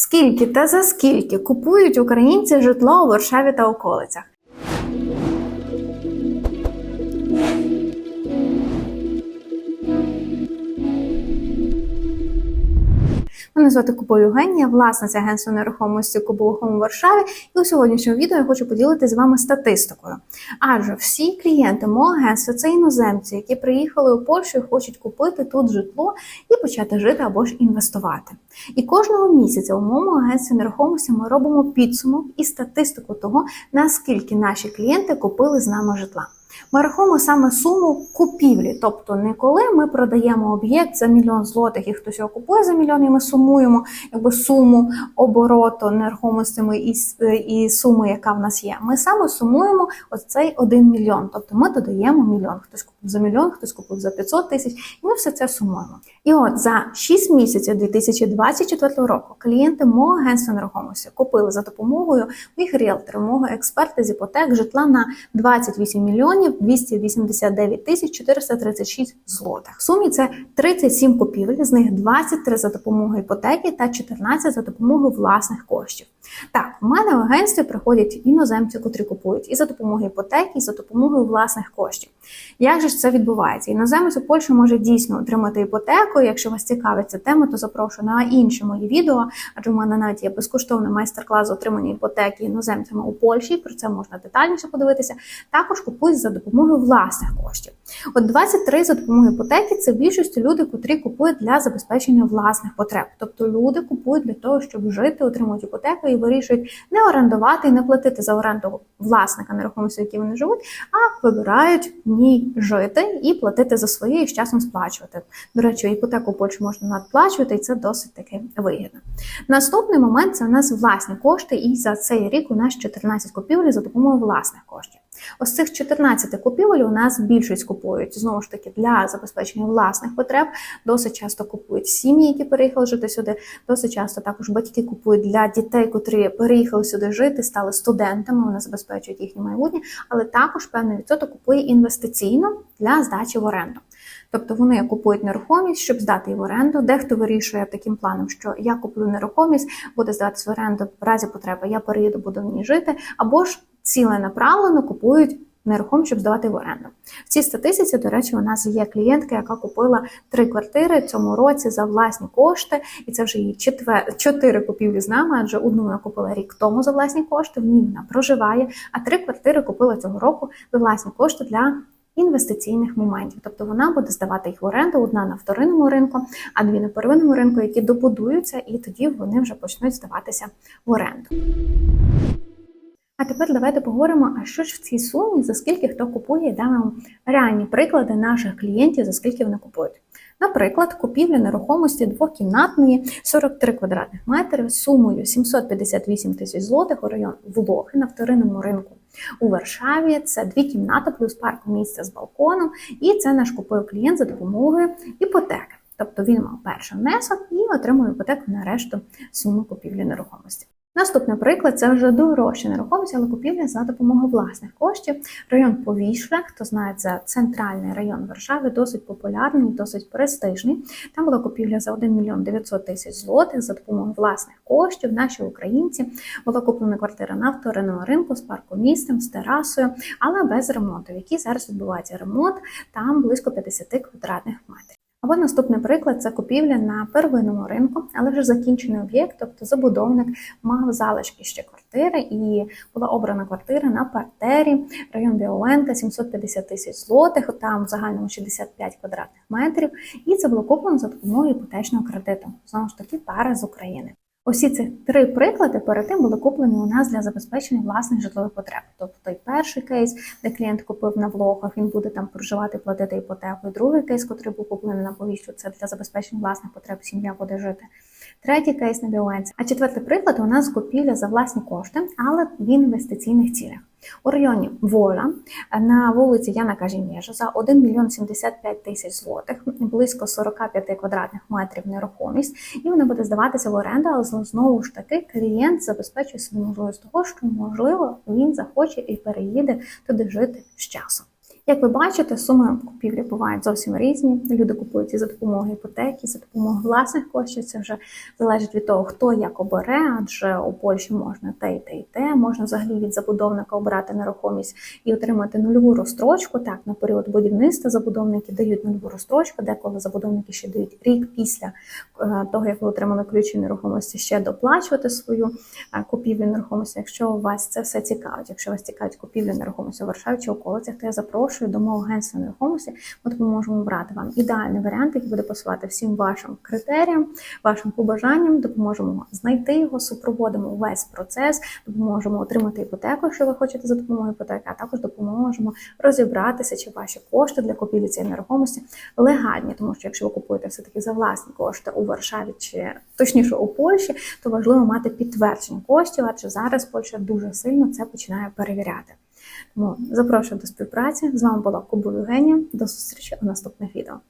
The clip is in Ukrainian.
Скільки та за скільки купують українці житло у Варшаві та околицях? Мене звати Купо Євгенія, власниця агентства нерухомості Кубового у Варшаві. І у сьогоднішньому відео я хочу поділитися з вами статистикою. Адже всі клієнти мого агентства це іноземці, які приїхали у Польщу і хочуть купити тут житло і почати жити або ж інвестувати. І кожного місяця у моєму агентстві нерухомості ми робимо підсумок і статистику того, наскільки наші клієнти купили з нами житла. Ми рахуємо саме суму купівлі, тобто не коли ми продаємо об'єкт за мільйон злотих і хтось його купує за мільйон, і ми сумуємо якби суму обороту нерухомостями і, с- і суму, яка в нас є. Ми саме сумуємо оцей один мільйон. Тобто ми додаємо мільйон. Хтось за мільйон, хтось купив за 500 тисяч, і ми все це сумуємо. І от за 6 місяців 2024 року клієнти мого агентства нерухомості купили за допомогою моїх ріелторів, мого експерта з іпотек житла на 28 мільйонів 289 тисяч 436 злотих. В сумі це 37 купівель, з них 23 за допомогою іпотеки та 14 за допомогою власних коштів. Так, в мене в агентстві приходять іноземці, котрі купують і за допомогою іпотеки, і за допомогою власних коштів. Як же ж це відбувається? Іноземець у Польщі може дійсно отримати іпотеку. Якщо вас цікавить ця тема, то запрошую на інші мої відео, адже в мене навіть є безкоштовний майстер-клас отримання іпотеки іноземцями у Польщі. Про це можна детальніше подивитися. Також купують за допомогою власних коштів. От 23 за допомогою іпотеки це більшості люди, котрі купують для забезпечення власних потреб. Тобто люди купують для того, щоб жити, отримують іпотеку і вирішують не орендувати і не платити за оренду власника нерухомості, в якій вони живуть, а вибирають в ній жити і платити за своє і з часом сплачувати. До речі, іпотеку в Польщі можна надплачувати, і це досить таки вигідно. Наступний момент це у нас власні кошти, і за цей рік у нас 14 купівлі за допомогою власних коштів. Ось цих 14 купівель у нас більшість купують знову ж таки для забезпечення власних потреб. Досить часто купують сім'ї, які переїхали жити сюди. Досить часто також батьки купують для дітей, котрі переїхали сюди жити, стали студентами. Вони забезпечують їхнє майбутнє, але також певний відсоток купує інвестиційно для здачі в оренду. Тобто вони купують нерухомість, щоб здати її в оренду. Дехто вирішує таким планом, що я куплю нерухомість, буде здатися в оренду в разі потреби, я переїду, буду в ній жити, або ж ціленаправлено купують нерухомість, щоб здавати в оренду. В цій статистиці, до речі, у нас є клієнтка, яка купила три квартири цьому році за власні кошти, і це вже її четвер... чотири купівлі з нами, адже одну вона купила рік тому за власні кошти, в ній вона проживає, а три квартири купила цього року за власні кошти для. Інвестиційних моментів, тобто вона буде здавати їх в оренду, одна на вторинному ринку, а дві на первинному ринку, які добудуються, і тоді вони вже почнуть здаватися в оренду. А тепер давайте поговоримо, а що ж в цій сумі, за скільки хто купує, і дамо вам реальні приклади наших клієнтів, за скільки вони купують. Наприклад, купівля нерухомості двокімнатної 43 квадратних метри з сумою 758 тисяч злотих у район Влохи на вторинному ринку у Варшаві. Це дві кімнати плюс парку місця з балконом, і це наш купив клієнт за допомогою іпотеки. Тобто він мав перший внесок і отримує іпотеку на решту суми купівлі нерухомості. Наступний приклад це вже дорожча нерухомість, але купівля за допомогою власних коштів. Район Повішля, хто знає, це центральний район Варшави, досить популярний, досить престижний. Там була купівля за 1 мільйон 900 тисяч злотих за допомогою власних коштів. Наші українці була куплена квартира на вторинному ринку з паркомістом, з терасою, але без ремонту, в якій зараз відбувається ремонт, там близько 50 квадратних метрів. Або наступний приклад це купівля на первинному ринку, але вже закінчений об'єкт, тобто забудовник мав залишки ще квартири, і була обрана квартира на партері, район Біоленка, 750 тисяч злотих, там в загальному 65 квадратних метрів. І це було куплено за допомогою іпотечного кредиту. Знову ж таки, пара з України. Усі ці три приклади перед тим були куплені у нас для забезпечення власних житлових потреб. Тобто той перший кейс, де клієнт купив на влогах, він буде там проживати, платити іпотеку. І другий кейс, який був куплений на повіщу, це для забезпечення власних потреб, сім'я буде жити. Третій кейс на біоенці. А четвертий приклад у нас купівля за власні кошти, але в інвестиційних цілях. У районі Воля на вулиці Яна Кажімєжа за 1 мільйон 75 тисяч злотих, близько 45 квадратних метрів нерухомість, і вона буде здаватися в оренду, але знову ж таки клієнт забезпечує собі можливість того, що можливо він захоче і переїде туди жити з часом. Як ви бачите, суми купівлі бувають зовсім різні. Люди купують і за допомогою іпотеки, і за допомогою власних коштів. Це вже залежить від того, хто як обере, адже у Польщі можна те і те, і те. Можна взагалі від забудовника обирати нерухомість і отримати нульову розстрочку. Так, на період будівництва забудовники дають нульову розстрочку, деколи забудовники ще дають рік після е, того, як ви отримали ключі нерухомості, ще доплачувати свою е, купівлю нерухомості. Якщо вас це все цікавить, якщо вас цікавить купівля нерухомості у Варшаві чи околицях, то я запрошую до мого агентства нерухомості. Ми допоможемо обрати вам ідеальний варіант, який буде посилати всім вашим критеріям, вашим побажанням. Допоможемо знайти його, супроводимо весь процес, допоможемо отримати іпотеку, якщо ви хочете за допомогою іпотеки, а також допоможемо розібратися, чи ваші кошти для купівлі цієї нерухомості легальні, тому що якщо ви купуєте все таки за власні кошти у Варшаві чи точніше у Польщі, то важливо мати підтвердження коштів, адже зараз Польща дуже сильно це починає перевіряти. Тому запрошую до співпраці. З вами була Кубу Євгенія. До зустрічі у наступних відео.